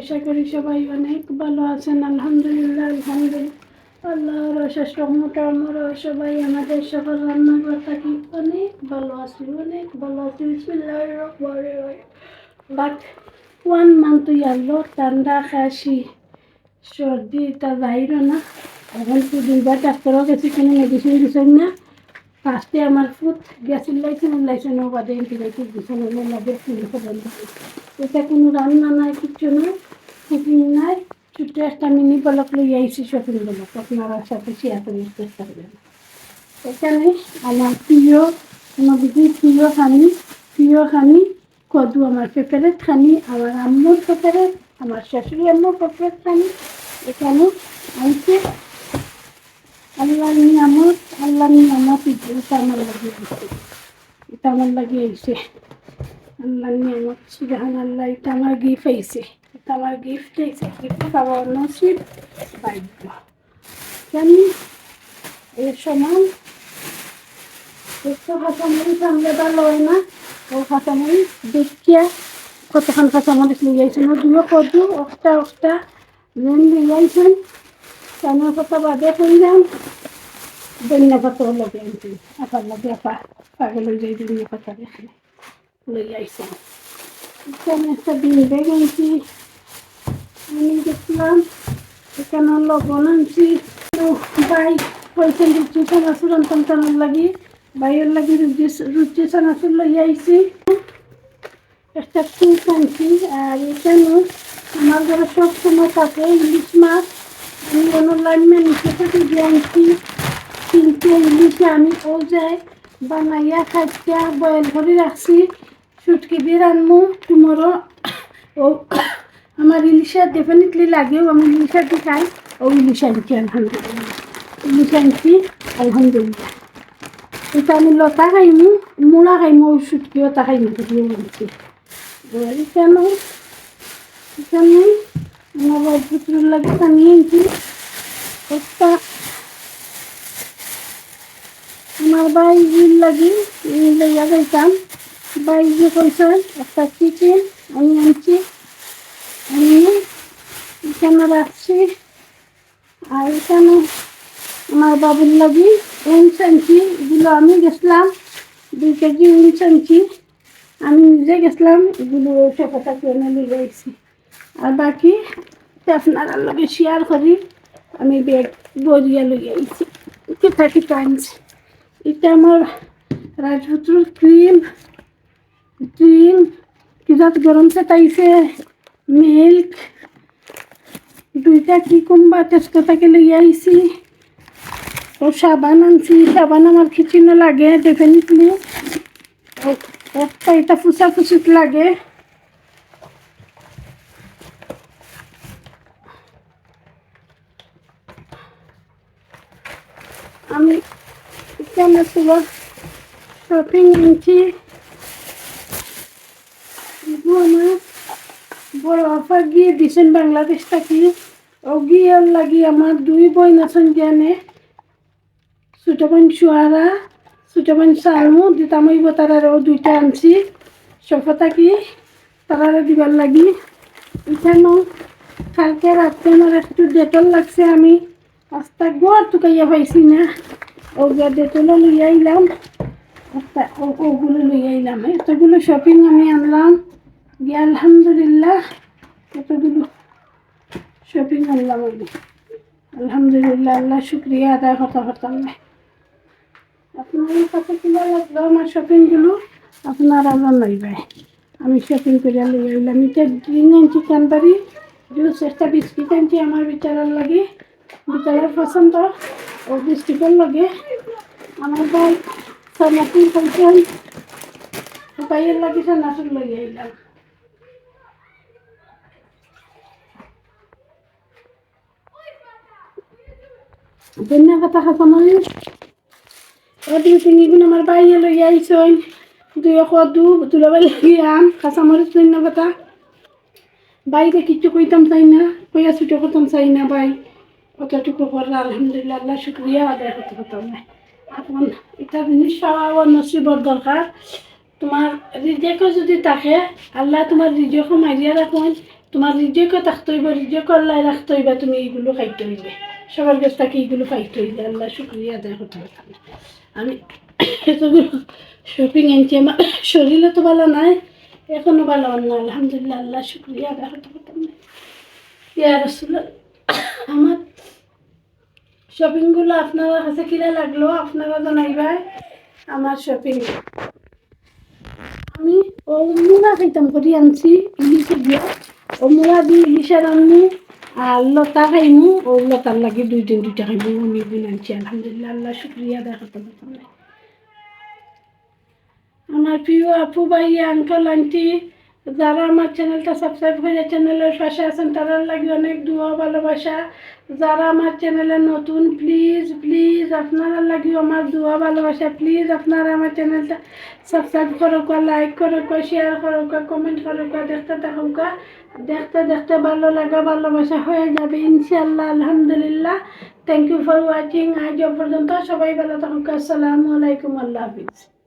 আশা করি সবাই অনেক ভালো আছেন, আলহামদুলিল্লাহ আলহামদুলিল্লাহ। আল্লাহর অশেষ রহমতে আমরা সবাই আমাদের সকল রান্নাঘর থাকি অনেক ভালো আছি, অনেক ভালো আছি। বাট ওয়ান মান্থ ইয়ালো ঠান্ডা, খাসি, সর্দি, তা বাইরও না। এখন তো দুইবার ডাক্তারও গেছি, কোনো মেডিসিন দিছেন না। ফার্স্টে আমার ফুট গ্যাসের লাইসেন্স লাইসেন্স বাদে অ্যান্টিবায়োটিক দিছেন আমার লাগে পুলিশে বন্ধ এটা কোনো রান্না নাই, কিচ্ছু নাই কুকিং নাই ছোট্ট একটা মিনি ব্লক লই আইছি শপিং ব্লক আপনারা সাথে শেয়ার করার চেষ্টা করবেন এখানে আমার প্রিয় নদী প্রিয় খানি প্রিয় খানি কদু আমার ফেভারেট খানি আমার আম্মুর ফেভারেট আমার শাশুড়ি আম্মুর ফেভারেট খানি এখানে আইছে আল্লাহ নিয়ামত আল্লাহ নিয়ামত এটা আমার লাগিয়ে এটা আমার লাগিয়ে আইছে আল্লাহ নিয়ামত সুবাহান আল্লাহ এটা আমার গিফট আইছে এটা আমার গিফট আইছে গিফট পাওয়ার নসিব ভাগ্য জানি এর সমান। একটু কাঁচামরিচ সামনে ভালো হয় না। ও কাঁচামরিচ দেখিয়া কতক্ষণ কাঁচামরিচ লিয়ে আইছেন ও দুও কদু একটা একটা রেন লিয়ে আইছেন কেন কথা বাদে করলাম ধন্য পাতা লাগে আনছি আপার লাগে আপা পাগল হয়ে যাই ধন্য পাতা দেখে লই আইছেন এখানে একটা ডিম ব্যাগ আনছি। আমি দেখলাম, এখানে লবণ আনছি। বাই পয়সা রুচি চানাচুর আনতাম টানার লাগি? বাইয়ের লাগি রুচি রুচি চানাচুর লই আইছি। একটা কুক আনছি, আর এখানে আমার ঘরে সব সময় থাকে ইলিশ মাছ। অনলাইন ম্যানেজে থেকে আনছি কিন্তু ইলিশে আমি ও যাই, বানাইয়া খাইয়া বয়েল করে রাখছি, সুটকি দিয়ে রানমু। টুমোরো ও আমার ইলিশা ডেফিনেটলি লাগেও, আমি ইলিশা দিয়ে খাই ও ইলিশ আনছি, আলহামদুলিল্লাহ। ইলিশ আনছি, আলহামদুলিল্লাহ। এটা আমি লতা খাইমু মূলা খাইমু, ও সুটকি ওটা খাইমু দিয়ে আর এখানে এখানে আমার পুত্রের লাগে টানিয়ে আনছি। একটা আমার বাইজির লাগি লইয়া যাইতাম। বাইজি কইছে একটা চিকেন আমি আনছি। আমি এখানে রাখছি। আর এখানে আমার বাবুর লাগি উইন্স আনছি এগুলো আমি গেছিলাম। দুই কেজি উইন্স আনছি আমি নিজে গেছিলাম, এগুলো সফাটা কিনে লিয়ে আইছি। আর বাকি আপনারা লগে শেয়ার করি। আমি ব্যাগ বরিয়া লই আইছি। কিতা কিতা আনছি এটা আমার রাজপুত্রর ক্রিম। ক্রিম কিজাত গরম চাইছে মিল্ক। দুইটা কি টেস্ট থেকে লই আইছি। ও সাবান আনছি। সাবান আমার খিচিনো লাগে ডেফিনেটলি একটা এটা ফুসা ফুসিত লাগে। আমি এখানে তোমার শপিং আমার বড় অফার গিয়ে দিছেন বাংলাদেশ থাকি ও গিয়ে লাগি আমার দুই বই আছেন জ্ঞানে ছোটো বোন চুয়ারা ছোটো বোন সালমু দিতাম হইব ও দুইটা আনছি। সফা থাকি তারারে দিবার লাগি। এখানেও কালকে রাত্রে আমার একটু ডেটল লাগছে আমি। রাস্তা গড় টুকাইয়া পাইছি না ওগুলো ডেটলও লইয়া আইলাম ও- ওগুলো লইয়া আইলাম এতগুলো শপিং আমি আনলাম গিয়ে আলহামদুলিল্লাহ এতগুলো শপিং আনলাম আমি আলহামদুলিল্লাহ আল্লাহ শুক্রিয়া আদায় করতে পারতাম না আপনাদের কাছে কিনা লাগল আমার শপিংগুলো আপনারা জানাইবে আমি শপিং করে লই আইলাম এটা ড্রিঙ্ক আনছি ক্যানবারি জুস একটা বিস্কিট আনছি আমার বিচারার লাগে বিচারার পছন্দ ও বিস্কিটের লাগে। আমার ভাই সানাসুর খাইছেন ভাইয়ের লাগে সানাসুর লই আইলাম ধন্যবাদ খাসামনি ওদিন চিনিগুলো আমার বাইরে লই আইসন দুই কদু দুলাবাই লাগি আম কাঁচামরিচ ধন্যবাদ বাইরে কিচ্ছু কইতাম চাই না, কইয়া ছুটো করতাম চাই না ভাই। কতটুকু করলে আলহামদুলিল্লাহ আল্লাহ শুক্রিয়া আদায় করতে পারতাম না। এখন এটা জিনিস পাওয়া নসিবর দরকার। তোমার রিজেকও যদি থাকে, আল্লাহ তোমার রিজেকও মারিয়া রাখুন। তোমার রিজেকও থাকতে হইব রিজেক আল্লাহ রাখতে হইবা তুমি এইগুলো খাইতে হইবে। সবার কাছ থেকে এইগুলো খাইতে হইবে। আল্লাহ শুক্রিয়া আদায় করতে হবে আমি এতগুলো শপিং এনেছি, আমার শরীরে তো ভালো নাই, এখনও ভালো না। আলহামদুলিল্লাহ, আল্লাহ শুক্রিয়া আদায় করতে পারতাম না। ইয়া আমার শপিংগুলো আপনারা কাছে কিনা লাগল? আপনারা জানাইবা আমার শপিং আমি ও মুড়া খাইতাম, করি আনছি, ইলিশে দিয়া। ও মুড়া দিয়ে ইলিশের আনমু, আর লতা খাইমু। ও লতার লাগি দুই দিন দুইটা খাইমু উনি দিন আনছি। আলহামদুলিল্লাহ, আল্লাহ শুক্রিয়া করতে পারতাম। আমার প্রিয় আপু, ভাই আঙ্কল আন্টি যারা আমার চ্যানেলটা সাবস্ক্রাইব করে চ্যানেলের পাশে আছেন তাদের লাগে অনেক দোয়া, ভালোবাসা। যারা আমার চ্যানেলে নতুন প্লিজ প্লিজ আপনারা লাগিও আমার দোয়া, ভালোবাসা প্লিজ আপনারা আমার চ্যানেলটা সাবস্ক্রাইব করো লাইক করো শেয়ার করো কমেন্ট করো দেখতে থাকো দেখতে দেখতে ভালো লাগা, ভালোবাসা হয়ে যাবে ইনশাল্লাহ আলহামদুলিল্লাহ। থ্যাংক ইউ ফর ওয়াচিং আজ পর্যন্ত সবাই ভালো থাকুক, আসসালামু আলাইকুম, আল্লাহ হাফিজ।